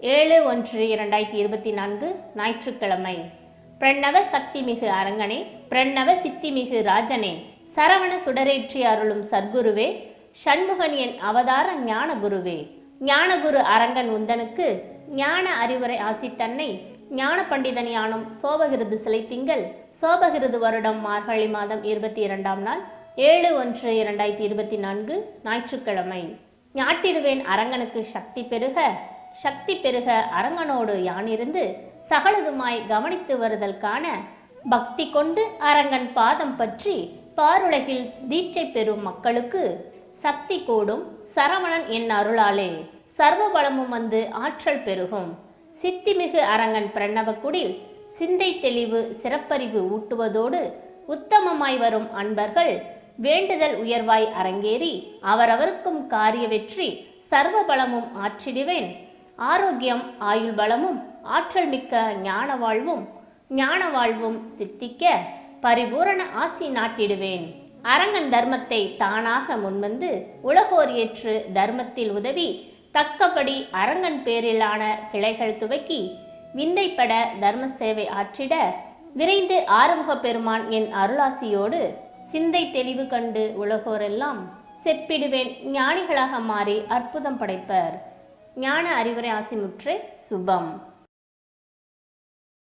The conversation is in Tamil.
ஏழு ஒன்று இரண்டாயிரத்தி இருபத்தி நான்கு ஞாயிற்றுக்கிழமை. பிரணவ சக்திமிகு அரங்கனே பிரணவ சித்திமிகு ராஜனே சரவண சுடரேற்றி அருளும் சர்க்குருவே சண்முகன் என் அவதார ஞானகுருவே. ஞானகுரு அரங்கன் உந்தனுக்கு ஞான அறிவுரை ஆசி தன்னை ஞான பண்டிதன் யானும் சோபகிருது சிலை திங்கள் சோபகிருது வருடம் மார்கழி மாதம் இருபத்தி இரண்டாம் நாள் ஏழு ஒன்று இரண்டாயிரத்தி இருபத்தி நான்கு ஞாயிற்றுக்கிழமை. ஞாட்டிடுவேன் அரங்கனுக்கு சக்தி பெருக சக்தி பெருக அரங்கனோடு யானிருந்து சகலதுமாய் கவனித்து வருதல் காண பக்தி கொண்டு அரங்கன் பாதம் பற்றி பாருலகில் தீட்சை பெறும் மக்களுக்கு சக்தி கூடும் சரவணன் என் அருளாலே. சர்வ பலமும் வந்து ஆற்றல் பெருகும். சித்திமிகு அரங்கன் பிரணவக்குடில் சிந்தை தெளிவு சிறப்பறிவு ஊட்டுவதோடு உத்தமமாய் வரும் அன்பர்கள் வேண்டுதல் உயர்வாய் அரங்கேறி அவரவருக்கும் காரிய வெற்றி சர்வ பலமும் ஆற்றிடுவேன். ஆரோக்கியம் ஆயுள் பலமும் ஆற்றல் மிக்க ஞான வாழ்வும் ஞான வாழ்வும் சித்திக்க பரிபூரண ஆசி நாட்டிடுவேன். அரங்கன் தர்மத்தை தானாக முன்வந்து உலகோர் ஏற்று தர்மத்தில் உதவி தக்கபடி அரங்கன் பேரிலான கிளைகள் துவக்கி விந்தைப்பட தர்ம சேவை ஆற்றிட விரைந்து ஆறுமுக பெருமான் என் அருளாசியோடு சிந்தை தெளிவு கண்டு உலகோரெல்லாம் செப்பிடுவேன் ஞானிகளாக மாறி அற்புதம் படைப்பர். ஞான அறிவுரை ஆசிமுற்று சுபம்.